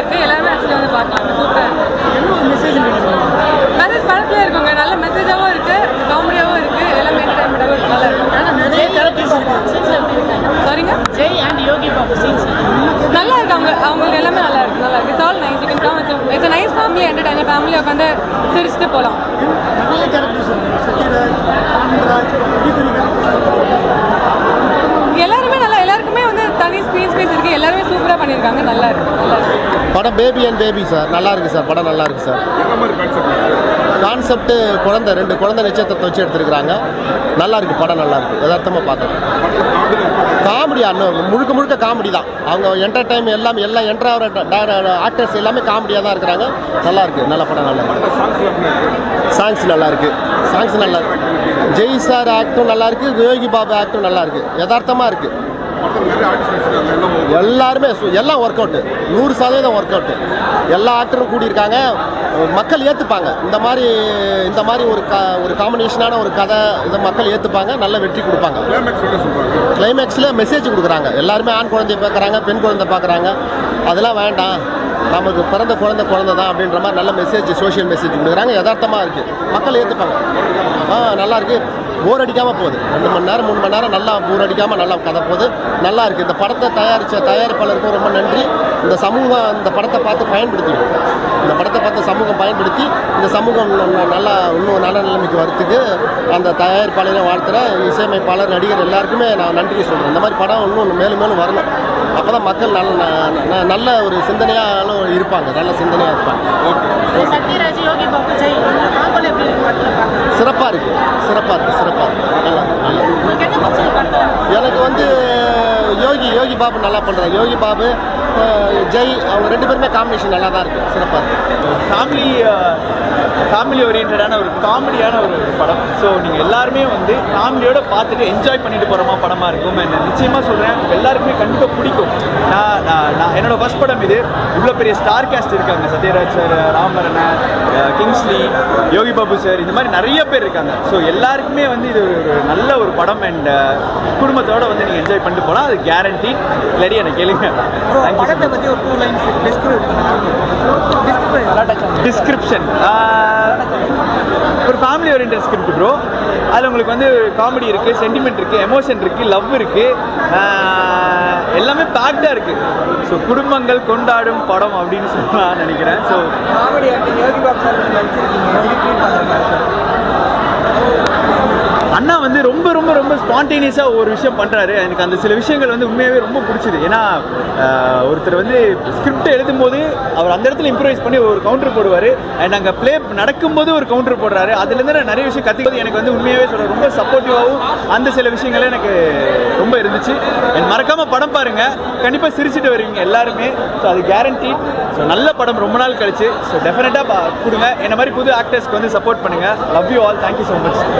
இருக்கு. எல்லாருமே ஆக்சுவலி வந்து பார்க்கலாம். சூப்பராக இருக்கு என்ன ஒரு மெசேஜ் மெசேஜ் படத்துல இருக்குங்க. நல்ல மெசேஜாகவும் இருக்கு காமெடியாகவும் இருக்கு. எல்லாமே என்டர்டைன்மெண்ட்டாகவும் நல்லா இருக்கு ஏன்னா நிறைய கேரக்டர்ஸ் இருக்கு சாரிங்க ஜெய் அண்ட் யோகி பாபு சீன்ஸ் நல்லா இருக்கு அவங்க அவங்களுக்கு எல்லாமே நல்லா இருக்கு. நல்லா இருக்கு. It's all nice you can come it's nice family entertainer family உட்காந்து சிரிச்சுட்டு போகலாம். எல்லாருமே நல்லா எல்லாருக்குமே வந்து தனி ஸ்க்ரீன் ஸ்பேஸ் இருக்கு. எல்லாருமே சூப்பராக பண்ணியிருக்காங்க. நல்லா இருக்கு. நல்லா இருக்கு. படம் பேபி அண்ட் பேபி சார் நல்லா இருக்கு சார் படம் நல்லா இருக்கு சார் கான்செப்ட் குழந்தை ரெண்டு குழந்தை நிச்சயத்தை வச்சு எடுத்திருக்கிறாங்க. நல்லா இருக்கு படம் நல்லா இருக்கு. யதார்த்தமாக பார்க்கலாம் காமெடி அண்ணன் முழுக்க முழுக்க காமெடி தான். அவங்க என்டர்டைன் எல்லாம் எல்லாம் என்ட்ரு ஆகிற ஆக்டர்ஸ் எல்லாமே காமெடியாக தான் இருக்கிறாங்க. நல்லா இருக்கு. நல்ல படம் நல்லா இருக்கு? சாங்ஸ் நல்லா இருக்கு. சாங்ஸ் நல்லா இருக்கு. ஜெய் சார் ஆக்டும் நல்லா இருக்கு. யோகி பாபு ஆக்டும் நல்லா இருக்கு. யதார்த்தமாக இருக்கு. எல்லாருமே எல்லாம் ஒர்க் அவுட்டு நூறு சதவீதம் ஒர்க் அவுட்டு எல்லா ஆக்டரும் கூடியிருக்காங்க. மக்கள் ஏற்றுப்பாங்க இந்த மாதிரி இந்த மாதிரி ஒரு க ஒரு காம்பினேஷனான ஒரு கதை இதை மக்கள் ஏற்றுப்பாங்க நல்ல வெற்றி கொடுப்பாங்க. கிளைமேக்ஸில் மெசேஜ் கொடுக்குறாங்க. எல்லாருமே ஆண் குழந்தைய பார்க்குறாங்க பெண் குழந்தை பார்க்குறாங்க. அதெல்லாம் வேண்டாம். நமக்கு பிறந்த குழந்தை குழந்தை தான் அப்படின்ற மாதிரி நல்ல மெசேஜ் சோஷியல் மெசேஜ் கொடுக்குறாங்க. யதார்த்தமாக இருக்குது மக்கள் ஏற்றுப்பாங்க ஆ நல்லா இருக்குது போர் அடிக்காமல் போகுது. ரெண்டு மணி நேரம் மூணு மணி நேரம் நல்லா போர் அடிக்காமல் நல்லா கதை போகுது. நல்லா இருக்குது இந்த படத்தை தயாரித்த தயாரிப்பாளருக்கும் ரொம்ப நன்றி. இந்த சமூகம் இந்த படத்தை பார்த்து பயன்படுத்திக்கணும். இந்த படத்தை பார்த்து சமூகம் பயன்படுத்தி இந்த சமூகம் நல்லா இன்னும் நல்ல நிலைமைக்கு வரத்துக்கு அந்த தயாரிப்பாளரை வாழ்த்துறேன் இசையமைப்பாளர் நடிகர் எல்லாருக்குமே நான் நன்றி சொல்கிறேன் இந்த மாதிரி படம் இன்னும் மேலும் மேலும் வரணும். அப்போ தான் மக்கள் நல்ல ந- நல்ல ஒரு சிந்தனையாலும் இருப்பாங்க. நல்ல சிந்தனையாக இருப்பாங்க. சத்யராஜ் யோகி பாபு ஜெய் இந்த காம்பல் எப்படி இருக்கு படத்தில் பார்க்க சிறப்பாக இருக்குது சிறப்பாக இருக்குது சிறப்பாக இருக்குது நல்லா எனக்கு வந்து யோகி யோகி பாபு நல்லா பண்ணுறாங்க யோகி பாபு ஜெய் அவங்க ரெண்டு பேருமே காம்பினேஷன் நல்லா தான் இருக்குது சிறப்பாக இருக்குது ஃபேமிலி ஃபேமிலி ஓரியன்டான ஒரு காமெடியான ஒரு படம். ஸோ நீங்கள் எல்லாருமே வந்து ஃபேமிலியோட பார்த்துட்டு என்ஜாய் பண்ணிட்டு போகிறமா படமாக இருக்கும் என்ன நிச்சயமாக சொல்கிறேன் எல்லாருக்குமே கண்டிப்பாக பிடிக்கும். நான் நான் நான் என்னோட ஃபர்ஸ்ட் படம் இது. இவ்வளோ பெரிய ஸ்டார் கேஸ்ட் இருக்காங்க. சத்யராஜ் சார் ராமரண்ண கிங்ஸ்லி யோகி பாபு சார் இந்த மாதிரி நிறைய பேர் இருக்காங்க. ஸோ எல்லாருக்குமே வந்து இது ஒரு நல்ல ஒரு படம் அண்ட் குடும்பத்தோட வந்து நீங்கள் என்ஜாய் பண்ணிட்டு போகலாம் அது கேரண்டி இல்லாடி எனக்கு கேளுங்க. படத்தை பற்றி ஒரு டூ லைன்ஸ் டிஸ்கிரிப்ஷன் ஒரு ஃபேமிலி ஓரியன்ட் ஸ்கிரிப்ட் ப்ரோ அதில் உங்களுக்கு வந்து காமெடி இருக்குது சென்டிமெண்ட் இருக்குது எமோஷன் இருக்குது லவ் இருக்குது எல்லாமே பேக்டாக இருக்குது ஸோ குடும்பங்கள் கொண்டாடும் படம் அப்படின்னு சொல்லி நான் நினைக்கிறேன் so comedy acting Yogi Babu sir நடிச்சிருக்கீங்க அண்ணா வந்து ரொம்ப ரொம்ப ரொம்ப ஸ்பான்டேனியஸாக ஒரு விஷயம் பண்ணுறாரு எனக்கு அந்த சில விஷயங்கள் வந்து உண்மையாகவே ரொம்ப பிடிச்சிது. ஏன்னா ஒருத்தர் வந்து ஸ்கிரிப்ட் எழுதும்போது அவர் அந்த இடத்துல இம்ப்ரூவைஸ் பண்ணி ஒரு கவுண்டர் போடுவார். அண்ட் அங்கே ப்ளே நடக்கும்போது ஒரு கவுண்டர் போடுறாரு. அதுலேருந்து நான் நிறைய விஷயம் கற்றுக்கிறது எனக்கு வந்து உண்மையாகவே சொல்கிறேன் ரொம்ப சப்போர்ட்டிவாகவும் அந்த சில விஷயங்களே எனக்கு ரொம்ப இருந்துச்சு. அண்ட் மறக்காமல் படம் பாருங்கள் கண்டிப்பாக சிரிச்சுட்டு வருவீங்க எல்லாருமே. ஸோ அது கேரண்டி ஸோ நல்ல படம். ரொம்ப நாள் கழிச்சு. ஸோ டெஃபினட்டாக கொடுங்க. என்ன மாதிரி புது ஆக்டர்ஸ்க்கு வந்து சப்போர்ட் பண்ணுங்கள் love you all thank you so much